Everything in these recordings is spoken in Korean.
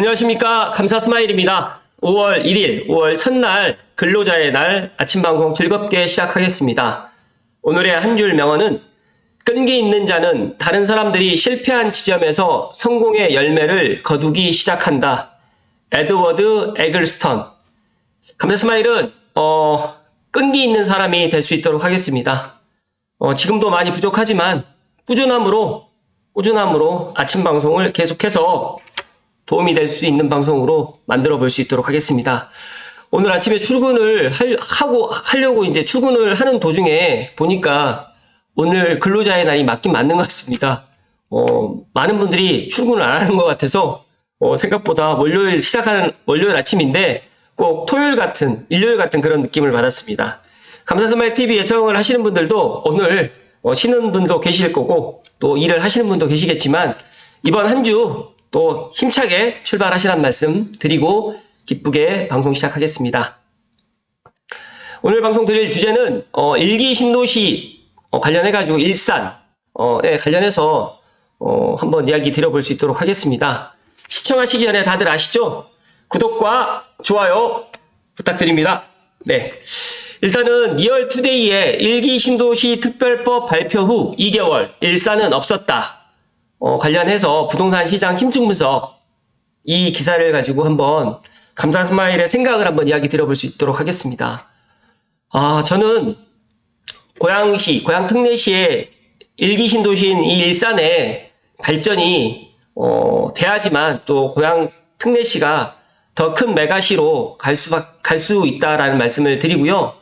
안녕하십니까. 감사 스마일입니다. 5월 1일, 5월 첫날 근로자의 날 아침 방송 즐겁게 시작하겠습니다. 오늘의 한 줄 명언은 끈기 있는 자는 다른 사람들이 실패한 지점에서 성공의 열매를 거두기 시작한다. 에드워드 에글스턴. 감사 스마일은 어, 끈기 있는 사람이 될 수 있도록 하겠습니다. 어, 지금도 많이 부족하지만 꾸준함으로 꾸준함으로 아침 방송을 계속해서 도움이 될 수 있는 방송으로 만들어 볼 수 있도록 하겠습니다. 오늘 아침에 출근을 할- 하고 하려고 이제 출근을 하는 도중에 보니까 오늘 근로자의 날이 맞긴 맞는 것 같습니다. 어, 많은 분들이 출근을 안 하는 것 같아서 어, 생각보다 월요일 시작하는 월요일 아침인데 꼭 토요일 같은 일요일 같은 그런 느낌을 받았습니다. 감사스마일 TV 예청을 하시는 분들도 오늘 어, 쉬는 분도 계실 거고 또 일을 하시는 분도 계시겠지만 이번 한 주 또 힘차게 출발하시란 말씀 드리고 기쁘게 방송 시작하겠습니다. 오늘 방송 드릴 주제는 어, 일기 신도시 어, 관련해 가지고 일산 어, 에 관련해서 어, 한번 이야기 드려볼 수 있도록 하겠습니다. 시청하시기 전에 다들 아시죠? 구독과 좋아요 부탁드립니다. 네. 일단은 리얼 투데이의 일기 신도시 특별법 발표 후 2개월 일산은 없었다. 어, 관련해서 부동산 시장 심층 분석 이 기사를 가지고 한번 감사 스마일의 생각을 한번 이야기 드려볼 수 있도록 하겠습니다. 아, 저는 고양시, 고양 특례시의 일기 신도시인 이 일산의 발전이 어, 돼야지만 또 고양 특례시가 더 큰 메가시로 갈 수, 갈 수 있다라는 말씀을 드리고요.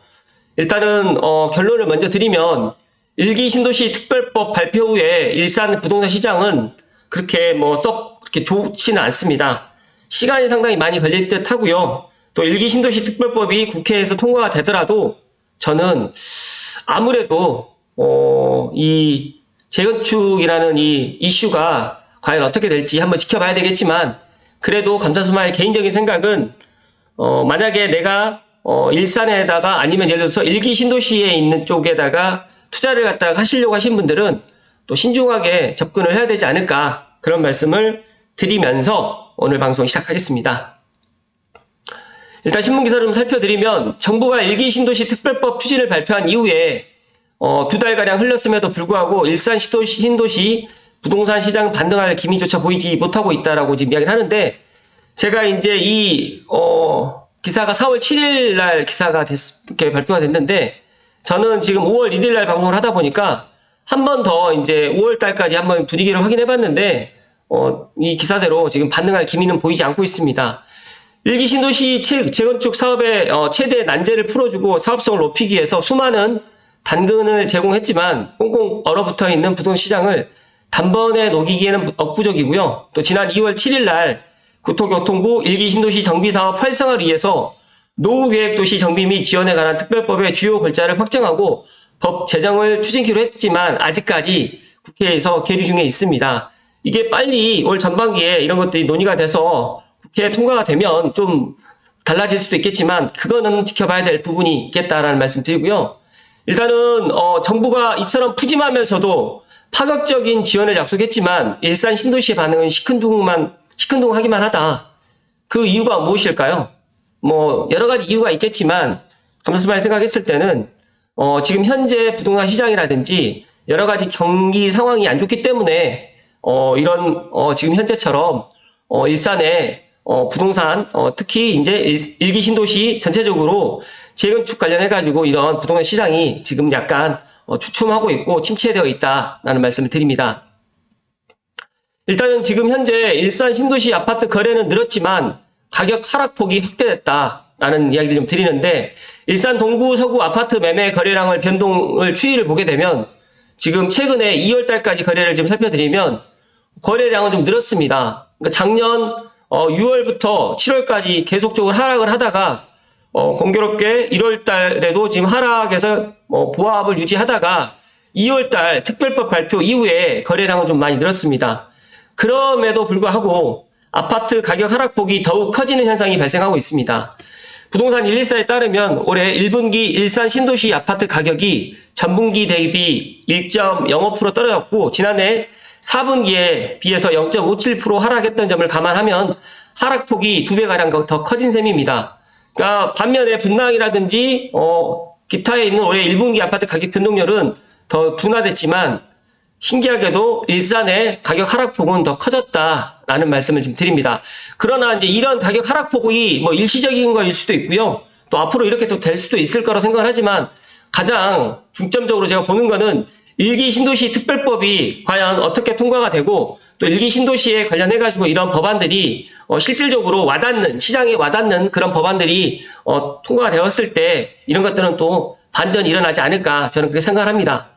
일단은 어, 결론을 먼저 드리면 일기 신도시 특별법 발표 후에 일산 부동산 시장은 그렇게 뭐 썩 그렇게 좋지는 않습니다. 시간이 상당히 많이 걸릴 듯 하고요. 또 일기 신도시 특별법이 국회에서 통과가 되더라도 저는 아무래도 어, 이 재건축이라는 이 이슈가 과연 어떻게 될지 한번 지켜봐야 되겠지만 그래도 감사수마의 개인적인 생각은 어, 만약에 내가 어, 일산에다가 아니면 예를 들어서 일기 신도시에 있는 쪽에다가 투자를 갖다가 하시려고 하신 분들은 또 신중하게 접근을 해야 되지 않을까 그런 말씀을 드리면서 오늘 방송 시작하겠습니다. 일단 신문 기사를 좀 살펴드리면 정부가 일기 신도시 특별법 추진을 발표한 이후에 어, 두 달가량 흘렀음에도 불구하고 일산 시도시, 신도시 부동산 시장 반등할 기미조차 보이지 못하고 있다라고 지금 이야기를 하는데 제가 이제 이 어, 기사가 4월 7일 날 기사가 됐, 이렇게 발표가 됐는데 저는 지금 5월 1일 날 방송을 하다 보니까 한 번 더 이제 5월 달까지 한번 분위기를 확인해 봤는데 어, 이 기사대로 지금 반등할 기미는 보이지 않고 있습니다. 일기 신도시 재- 재건축 사업의 어, 최대 난제를 풀어주고 사업성을 높이기 위해서 수많은 단근을 제공했지만 꽁꽁 얼어붙어 있는 부동산 시장을 단번에 녹이기에는 억부족이고요. 또 지난 2월 7일 날 국토교통부 일기 신도시 정비 사업 활성화를 위해서 노후계획도시 정비 및 지원에 관한 특별법의 주요 골자를 확정하고 법 제정을 추진키로 했지만 아직까지 국회에서 계류 중에 있습니다. 이게 빨리 올 전반기에 이런 것들이 논의가 돼서 국회에 통과가 되면 좀 달라질 수도 있겠지만 그거는 지켜봐야 될 부분이 있겠다라는 말씀 드리고요. 일단은 어, 정부가 이처럼 푸짐하면서도 파격적인 지원을 약속했지만 일산 신도시의 반응은 시큰둥만 시큰둥하기만 하다. 그 이유가 무엇일까요? 뭐 여러 가지 이유가 있겠지만 감사스마일 생각했을 때는 어, 지금 현재 부동산 시장이라든지 여러 가지 경기 상황이 안 좋기 때문에 어, 이런 어, 지금 현재처럼 어, 일산의 어, 부동산 어, 특히 이제 일, 일기 신도시 전체적으로 재건축 관련해 가지고 이런 부동산 시장이 지금 약간 어, 주춤하고 있고 침체되어 있다라는 말씀을 드립니다. 일단은 지금 현재 일산 신도시 아파트 거래는 늘었지만 가격 하락폭이 확대됐다라는 이야기를 좀 드리는데 일산 동구 서구 아파트 매매 거래량을 변동을 추이를 보게 되면 지금 최근에 2월 달까지 거래를 좀 살펴드리면 거래량은 좀 늘었습니다. 그러니까 작년 어, 6월부터 7월까지 계속적으로 하락을 하다가 어, 공교롭게 1월 달에도 지금 하락에서 어, 보합을 유지하다가 2월 달 특별법 발표 이후에 거래량은 좀 많이 늘었습니다. 그럼에도 불구하고 아파트 가격 하락폭이 더욱 커지는 현상이 발생하고 있습니다. 부동산 114에 따르면 올해 1분기 일산 신도시 아파트 가격이 전분기 대비 1.05% 떨어졌고 지난해 4분기에 비해서 0.57% 하락했던 점을 감안하면 하락폭이 두 배가량 더 커진 셈입니다. 그러니까 반면에 분당이라든지 어, 기타에 있는 올해 1분기 아파트 가격 변동률은 더 둔화됐지만 신기하게도 일산의 가격 하락폭은 더 커졌다라는 말씀을 좀 드립니다. 그러나 이제 이런 가격 하락폭이 뭐 일시적인 거일 수도 있고요. 또 앞으로 이렇게 또 될 수도 있을 거라 생각을 하지만 가장 중점적으로 제가 보는 거는 일기 신도시 특별법이 과연 어떻게 통과가 되고 또 일기 신도시에 관련해 가지고 이런 법안들이 어, 실질적으로 와닿는 시장에 와닿는 그런 법안들이 어, 통과가 되었을 때 이런 것들은 또 반전이 일어나지 않을까 저는 그렇게 생각합니다.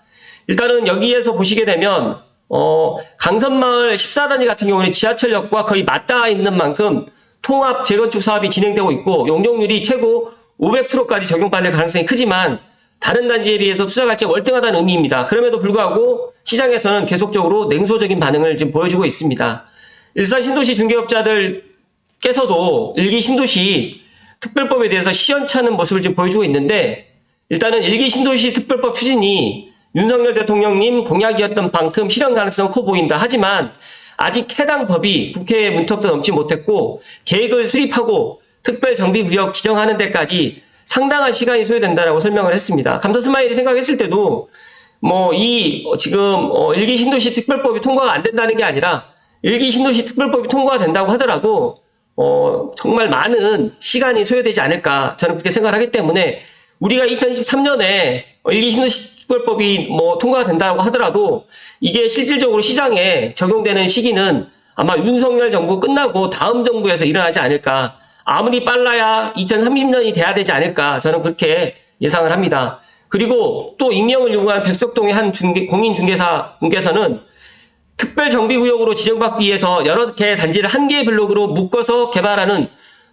일단은 여기에서 보시게 되면 어, 강선마을 14단지 같은 경우는 지하철역과 거의 맞닿아 있는 만큼 통합 재건축 사업이 진행되고 있고 용적률이 최고 500%까지 적용받을 가능성이 크지만 다른 단지에 비해서 투자 가치가 월등하다는 의미입니다. 그럼에도 불구하고 시장에서는 계속적으로 냉소적인 반응을 지금 보여주고 있습니다. 일산 신도시 중개업자들께서도 일기 신도시 특별법에 대해서 시연찮은 모습을 지금 보여주고 있는데 일단은 일기 신도시 특별법 추진이 윤석열 대통령님 공약이었던 만큼 실현 가능성 커 보인다. 하지만 아직 해당 법이 국회에 문턱도 넘지 못했고 계획을 수립하고 특별 정비 구역 지정하는 데까지 상당한 시간이 소요된다라고 설명을 했습니다. 감사 스마일이 생각했을 때도 뭐 이 지금 어, 일기 신도시 특별법이 통과가 안 된다는 게 아니라 일기 신도시 특별법이 통과가 된다고 하더라도 어, 정말 많은 시간이 소요되지 않을까 저는 그렇게 생각하기 때문에 우리가 2023년에 일기 신도시 특별법이 뭐 통과가 된다고 하더라도 이게 실질적으로 시장에 적용되는 시기는 아마 윤석열 정부 끝나고 다음 정부에서 일어나지 않을까. 아무리 빨라야 2030년이 돼야 되지 않을까. 저는 그렇게 예상을 합니다. 그리고 또 임명을 요구한 백석동의 한 중개- 공인중개사 분께서는 특별정비구역으로 지정받기 위해서 여러 개의 단지를 한 개의 블록으로 묶어서 개발하는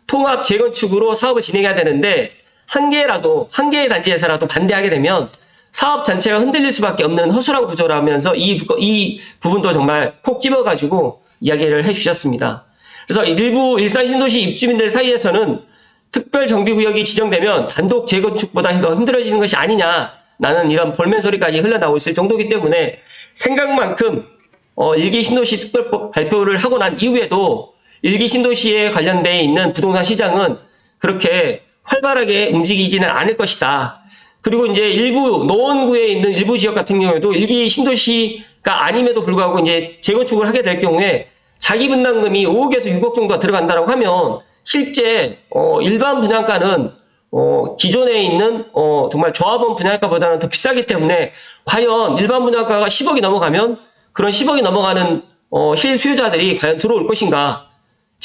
통합 재건축으로 사업을 진행해야 되는데 한 개라도 한 개의 단지에서라도 반대하게 되면 사업 전체가 흔들릴 수밖에 없는 허술한 구조라면서 이, 부- 이 부분도 정말 콕 집어가지고 이야기를 해주셨습니다. 그래서 일부 일산 신도시 입주민들 사이에서는 특별 정비구역이 지정되면 단독 재건축보다 더 힘들어지는 것이 아니냐라는 이런 볼멘 소리까지 흘러나오고 있을 정도이기 때문에 생각만큼 어, 일기 신도시 특별법 발표를 하고 난 이후에도 일기 신도시에 관련돼 있는 부동산 시장은 그렇게 활발하게 움직이지는 않을 것이다. 그리고 이제 일부 노원구에 있는 일부 지역 같은 경우에도 일기 신도시가 아님에도 불구하고 이제 재건축을 하게 될 경우에 자기 분담금이 5억에서 6억 정도가 들어간다고 하면 실제 어, 일반 분양가는 어, 기존에 있는 어, 정말 조합원 분양가보다는 더 비싸기 때문에 과연 일반 분양가가 10억이 넘어가면 그런 10억이 넘어가는 어, 실수요자들이 과연 들어올 것인가?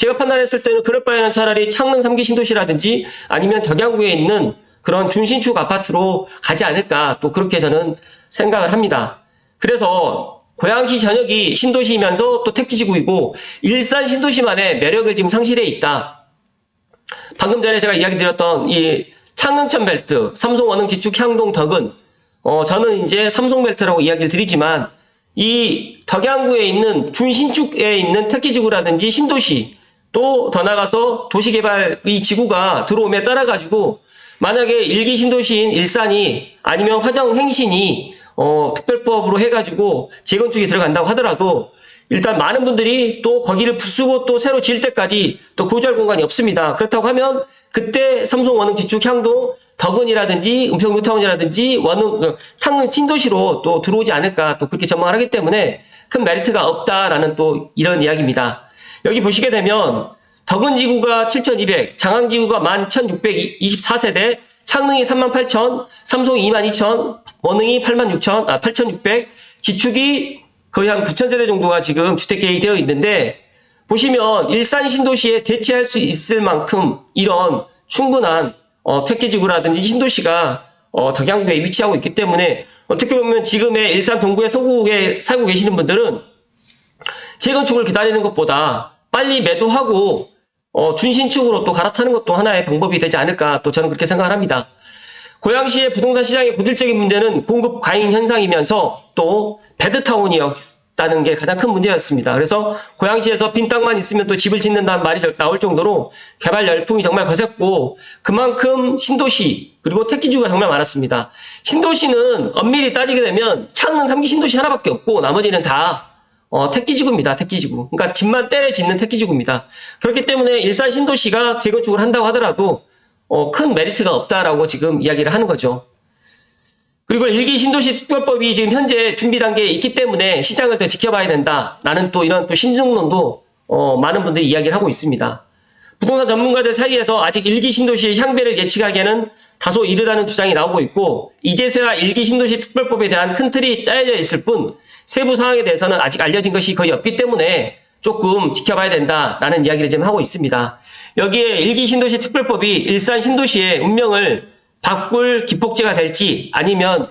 제가 판단했을 때는 그럴 바에는 차라리 창릉 3기 신도시라든지 아니면 덕양구에 있는 그런 준신축 아파트로 가지 않을까 또 그렇게 저는 생각을 합니다. 그래서 고양시 전역이 신도시이면서 또 택지지구이고 일산 신도시만의 매력을 지금 상실해 있다. 방금 전에 제가 이야기 드렸던 이 창릉천 벨트, 삼성 원흥 지축 향동 덕은 어 저는 이제 삼성 벨트라고 이야기를 드리지만 이 덕양구에 있는 준신축에 있는 택지지구라든지 신도시 또 더 나가서 도시개발 이 지구가 들어옴에 따라 가지고 만약에 일기 신도시인 일산이 아니면 화정 행신이 어, 특별법으로 해가지고 재건축이 들어간다고 하더라도 일단 많은 분들이 또 거기를 부수고 또 새로 지을 때까지 또 거주할 공간이 없습니다. 그렇다고 하면 그때 삼성 원흥 지축 향동 덕은이라든지 은평 뉴타운이라든지 원흥 어, 창릉 신도시로 또 들어오지 않을까 또 그렇게 전망을 하기 때문에 큰 메리트가 없다라는 또 이런 이야기입니다. 여기 보시게 되면 덕은 지구가 7,200, 장항 지구가 11,624세대, 창릉이 38,000, 삼성이 22,000, 원흥이 86,000, 아 8,600, 지축이 거의 한 9,000세대 정도가 지금 주택 계획되어 있는데 보시면 일산 신도시에 대체할 수 있을 만큼 이런 충분한 어, 택지지구라든지 신도시가 어, 덕양구에 위치하고 있기 때문에 어떻게 보면 지금의 일산 동구의 서구에 살고 계시는 분들은 재건축을 기다리는 것보다 빨리 매도하고 어, 준신축으로 또 갈아타는 것도 하나의 방법이 되지 않을까 또 저는 그렇게 생각을 합니다. 고양시의 부동산 시장의 고질적인 문제는 공급 과잉 현상이면서 또 배드타운이었다는 게 가장 큰 문제였습니다. 그래서 고양시에서 빈 땅만 있으면 또 집을 짓는다는 말이 나올 정도로 개발 열풍이 정말 거셌고 그만큼 신도시 그리고 택지주가 정말 많았습니다. 신도시는 엄밀히 따지게 되면 창릉 3기 신도시 하나밖에 없고 나머지는 다 어, 택지지구입니다. 택지지구. 그러니까 집만 때려 짓는 택지지구입니다. 그렇기 때문에 일산 신도시가 재건축을 한다고 하더라도 어, 큰 메리트가 없다라고 지금 이야기를 하는 거죠. 그리고 일기 신도시 특별법이 지금 현재 준비 단계에 있기 때문에 시장을 더 지켜봐야 된다. 나는 또 이런 또 신중론도 어, 많은 분들이 이야기를 하고 있습니다. 부동산 전문가들 사이에서 아직 일기 신도시의 향배를 예측하기에는 다소 이르다는 주장이 나오고 있고 이제서야 일기 신도시 특별법에 대한 큰 틀이 짜여져 있을 뿐 세부 사항에 대해서는 아직 알려진 것이 거의 없기 때문에 조금 지켜봐야 된다라는 이야기를 지금 하고 있습니다. 여기에 일기 신도시 특별법이 일산 신도시의 운명을 바꿀 기폭제가 될지 아니면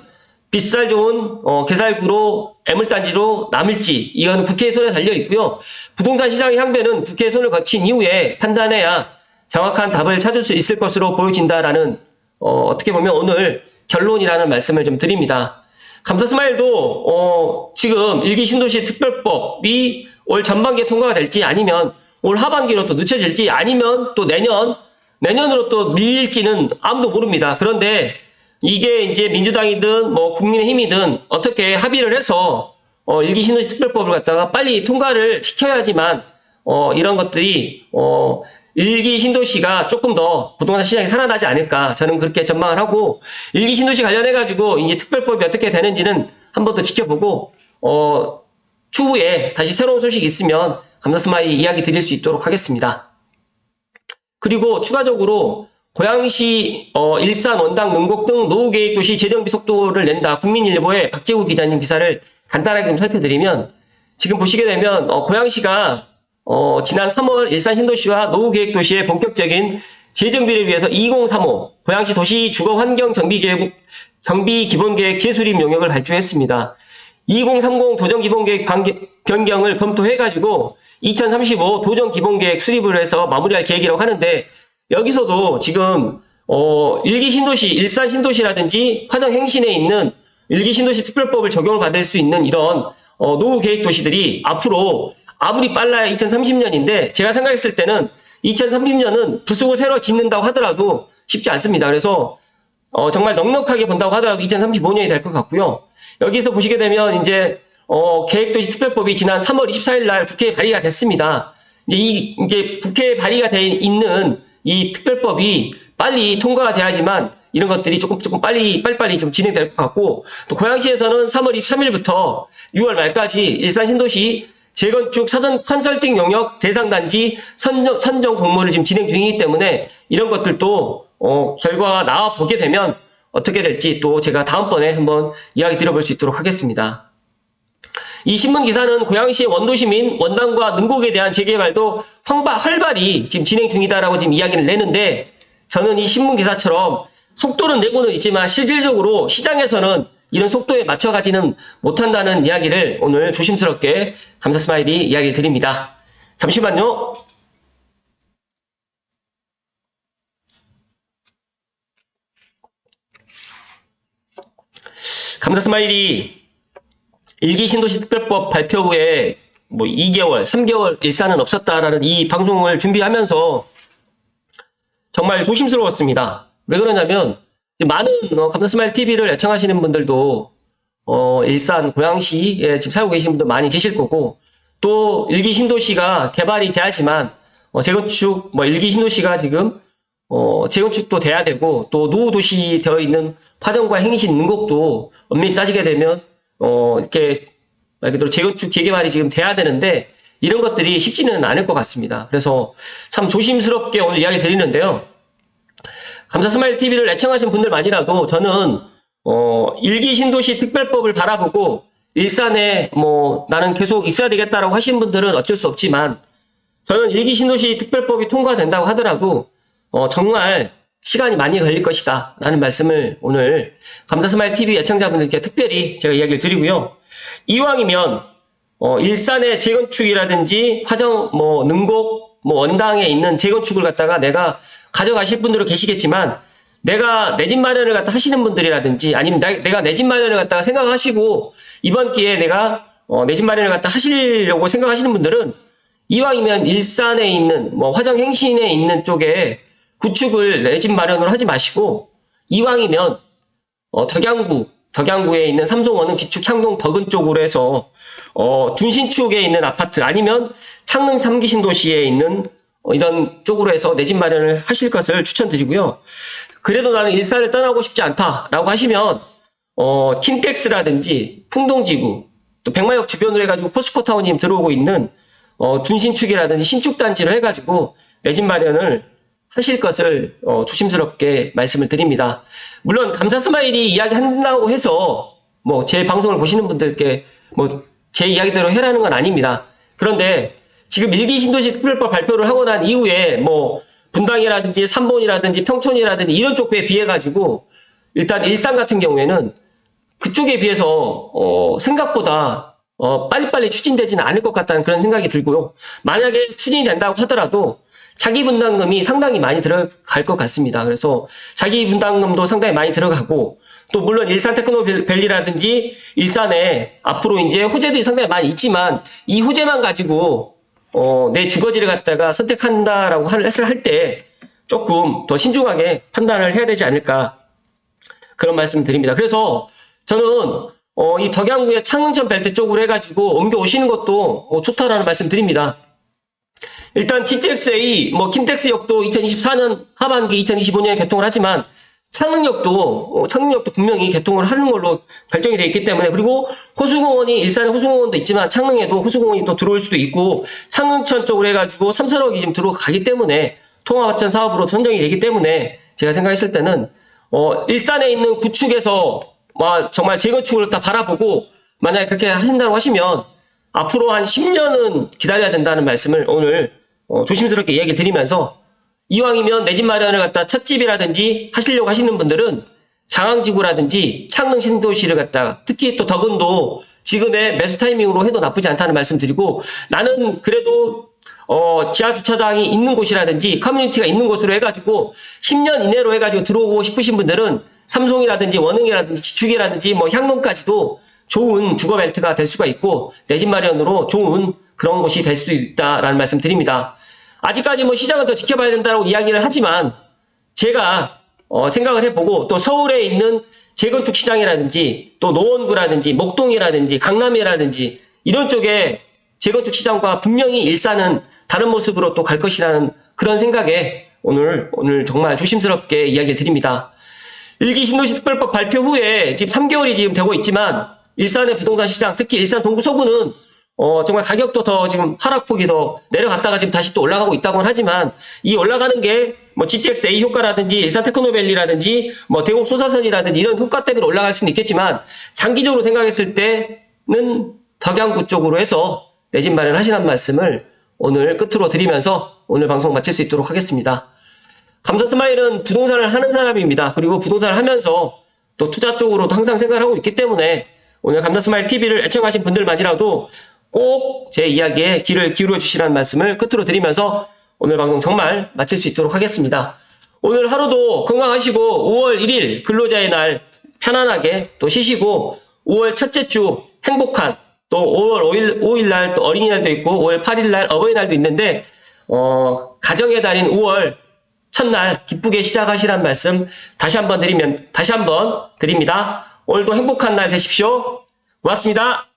빗살 좋은 어, 개살구로 애물단지로 남을지 이건 국회의 손에 달려 있고요. 부동산 시장의 향배는 국회의 손을 거친 이후에 판단해야 정확한 답을 찾을 수 있을 것으로 보여진다라는 어, 떻게 보면 오늘 결론이라는 말씀을 좀 드립니다. 감사 스마일도 어, 지금 일기 신도시 특별법이 올 전반기에 통과가 될지 아니면 올 하반기로 또 늦춰질지 아니면 또 내년 내년으로 또 밀릴지는 아무도 모릅니다. 그런데 이게 이제 민주당이든 뭐 국민의힘이든 어떻게 합의를 해서 어, 일기 신도시 특별법을 갖다가 빨리 통과를 시켜야지만 어, 이런 것들이 어, 일기 신도시가 조금 더 부동산 시장이 살아나지 않을까 저는 그렇게 전망을 하고 일기 신도시 관련해 가지고 이제 특별법이 어떻게 되는지는 한 번 더 지켜보고 어, 추후에 다시 새로운 소식이 있으면 감사스마이 이야기 드릴 수 있도록 하겠습니다. 그리고 추가적으로 고양시, 어, 일산, 원당, 능곡 등 노후 계획 도시 재정비 속도를 낸다. 국민일보의 박재우 기자님 기사를 간단하게 좀 살펴드리면 지금 보시게 되면 어, 고양시가 어, 지난 3월 일산 신도시와 노후계획도시의 본격적인 재정비를 위해서 2035 고양시 도시 주거 환경 정비 계획 정비 기본 계획 재수립 용역을 발주했습니다. 2030 도정 기본 계획 반개- 변경을 검토해 가지고 2035 도정 기본 계획 수립을 해서 마무리할 계획이라고 하는데 여기서도 지금 어, 일기 신도시, 일산 신도시라든지 화정 행신에 있는 일기 신도시 특별법을 적용을 받을 수 있는 이런 어, 노후 계획 도시들이 앞으로 아무리 빨라야 2030년인데 제가 생각했을 때는 2030년은 부수고 새로 짓는다고 하더라도 쉽지 않습니다. 그래서 어, 정말 넉넉하게 본다고 하더라도 2035년이 될 것 같고요. 여기서 보시게 되면 이제 어, 계획도시 특별법이 지난 3월 24일 날 국회에 발의가 됐습니다. 이제 이 이게 국회에 발의가 돼 있는 이 특별법이 빨리 통과가 돼야지만 이런 것들이 조금 조금 빨리 빨리빨리 좀 진행될 것 같고 또 고양시에서는 3월 23일부터 6월 말까지 일산 신도시 재건축 사전 컨설팅 영역 대상 단지 선정, 선정 공모를 지금 진행 중이기 때문에 이런 것들도 어, 결과가 나와 보게 되면 어떻게 될지 또 제가 다음번에 한번 이야기 드려볼 수 있도록 하겠습니다. 이 신문 기사는 고양시의 원도시민 원당과 능곡에 대한 재개발도 황바, 활발히 지금 진행 중이다라고 지금 이야기를 내는데 저는 이 신문 기사처럼 속도는 내고는 있지만 실질적으로 시장에서는 이런 속도에 맞춰가지는 못한다는 이야기를 오늘 조심스럽게 감사 스마일이 이야기 드립니다. 잠시만요. 감사 스마일이 일기 신도시 특별법 발표 후에 뭐 2개월, 3개월 일산은 없었다라는 이 방송을 준비하면서 정말 조심스러웠습니다. 왜 그러냐면 많은 어, 감사스마일 TV를 애청하시는 분들도 어, 일산, 고양시에 지금 살고 계신 분들 많이 계실 거고 또 일기 신도시가 개발이 돼야지만 어, 재건축 뭐 일기 신도시가 지금 어, 재건축도 돼야 되고 또 노후 도시 되어 있는 화정과 행신 능곡도 엄밀히 따지게 되면 어, 이렇게 말 그대로 재건축 재개발이 지금 돼야 되는데 이런 것들이 쉽지는 않을 것 같습니다. 그래서 참 조심스럽게 오늘 이야기 드리는데요. 감사 스마일 TV를 애청하신 분들만이라도 저는 어, 일기 신도시 특별법을 바라보고 일산에 뭐 나는 계속 있어야 되겠다라고 하신 분들은 어쩔 수 없지만 저는 일기 신도시 특별법이 통과된다고 하더라도 어, 정말 시간이 많이 걸릴 것이다 라는 말씀을 오늘 감사 스마일 TV 애청자분들께 특별히 제가 이야기를 드리고요. 이왕이면 어, 일산의 재건축이라든지 화정 뭐 능곡 뭐 원당에 있는 재건축을 갖다가 내가 가져가실 분들은 계시겠지만 내가 내 집 마련을 갖다 하시는 분들이라든지 아니면 나- 내가 내 집 마련을 갖다가 생각하시고 이번 기회에 내가 어, 내 집 마련을 갖다 하시려고 생각하시는 분들은 이왕이면 일산에 있는 뭐 화정 행신에 있는 쪽에 구축을 내 집 마련으로 하지 마시고 이왕이면 어, 덕양구 덕양구에 있는 삼성 원흥 지축 향동 덕은 쪽으로 해서 어, 둔신축에 있는 아파트 아니면 창릉 3기 신도시에 있는 어, 이런 쪽으로 해서 내 집 마련을 하실 것을 추천드리고요. 그래도 나는 일산을 떠나고 싶지 않다라고 하시면 어, 킨텍스라든지 풍동지구 또 백마역 주변으로 해가지고 포스코타운이 들어오고 있는 어, 둔신축이라든지 신축단지를 해가지고 내 집 마련을 하실 것을 어, 조심스럽게 말씀을 드립니다. 물론 감사 스마일이 이야기한다고 해서 뭐 제 방송을 보시는 분들께 뭐 제 이야기대로 해라는 건 아닙니다. 그런데 지금 일기 신도시 특별법 발표를 하고 난 이후에 뭐 분당이라든지 삼본이라든지 평촌이라든지 이런 쪽에 비해 가지고 일단 일산 같은 경우에는 그쪽에 비해서 어, 생각보다 어, 빨리빨리 추진되지는 않을 것 같다는 그런 생각이 들고요. 만약에 추진이 된다고 하더라도 자기 분담금이 상당히 많이 들어갈 것 같습니다. 그래서 자기 분담금도 상당히 많이 들어가고 또 물론 일산 테크노밸리라든지 일산에 앞으로 이제 호재들이 상당히 많이 있지만 이 호재만 가지고 어, 내 주거지를 갖다가 선택한다라고 할때 조금 더 신중하게 판단을 해야 되지 않을까 그런 말씀 드립니다. 그래서 저는 어, 이 덕양구의 창릉천 벨트 쪽으로 해가지고 옮겨 오시는 것도 어, 좋다라는 말씀 드립니다. 일단 GTX-A, 뭐 킨텍스 역도 2024년 하반기, 2025년에 개통을 하지만 창릉역도 어, 창릉역도 분명히 개통을 하는 걸로 결정이 되어 있기 때문에 그리고 호수공원이 일산에 호수공원도 있지만 창릉에도 호수공원이 또 들어올 수도 있고 창릉천 쪽으로 해가지고 3천억이 지금 들어가기 때문에 통합화천 사업으로 선정이 되기 때문에 제가 생각했을 때는 어, 일산에 있는 구축에서 와, 정말 재건축을 다 바라보고 만약에 그렇게 하신다고 하시면 앞으로 한 10년은 기다려야 된다는 말씀을 오늘 어, 조심스럽게 이야기 드리면서 이왕이면 내 집 마련을 갖다 첫 집이라든지 하시려고 하시는 분들은 장항지구라든지 창릉 신도시를 갖다가 특히 또 덕은도 지금의 매수 타이밍으로 해도 나쁘지 않다는 말씀 드리고 나는 그래도 어, 지하 주차장이 있는 곳이라든지 커뮤니티가 있는 곳으로 해가지고 10년 이내로 해가지고 들어오고 싶으신 분들은 삼송이라든지 원흥이라든지 지축이라든지 뭐 향농까지도 좋은 주거 벨트가 될 수가 있고 내 집 마련으로 좋은 그런 곳이 될 수 있다라는 말씀 드립니다. 아직까지 뭐 시장을 더 지켜봐야 된다고 이야기를 하지만 제가 어, 생각을 해보고 또 서울에 있는 재건축 시장이라든지 또 노원구라든지 목동이라든지 강남이라든지 이런 쪽에 재건축 시장과 분명히 일산은 다른 모습으로 또 갈 것이라는 그런 생각에 오늘 오늘 정말 조심스럽게 이야기를 드립니다. 일기 신도시 특별법 발표 후에 지금 3개월이 지금 되고 있지만 일산의 부동산 시장 특히 일산 동구 서구는 어, 정말 가격도 더 지금 하락폭이 더 내려갔다가 지금 다시 또 올라가고 있다고는 하지만 이 올라가는 게 뭐 GTX A 효과라든지 일산 테크노밸리라든지 뭐 대공 소사선이라든지 이런 효과 때문에 올라갈 수는 있겠지만 장기적으로 생각했을 때는 덕양구 쪽으로 해서 내 집 마련 하시라는 말씀을 오늘 끝으로 드리면서 오늘 방송 마칠 수 있도록 하겠습니다. 감사 스마일은 부동산을 하는 사람입니다. 그리고 부동산을 하면서 또 투자 쪽으로도 항상 생각을 하고 있기 때문에 오늘 감사 스마일 TV를 애청하신 분들만이라도 꼭 제 이야기에 귀를 기울여 주시라는 말씀을 끝으로 드리면서 오늘 방송 정말 마칠 수 있도록 하겠습니다. 오늘 하루도 건강하시고 5월 1일 근로자의 날 편안하게 또 쉬시고 5월 첫째 주 행복한 또 5월 5일, 5일 날 또 어린이날도 있고 5월 8일 날 어버이날도 있는데 어, 가정의 달인 5월 첫날 기쁘게 시작하시란 말씀 다시 한번 드리면 다시 한번 드립니다. 오늘도 행복한 날 되십시오. 고맙습니다.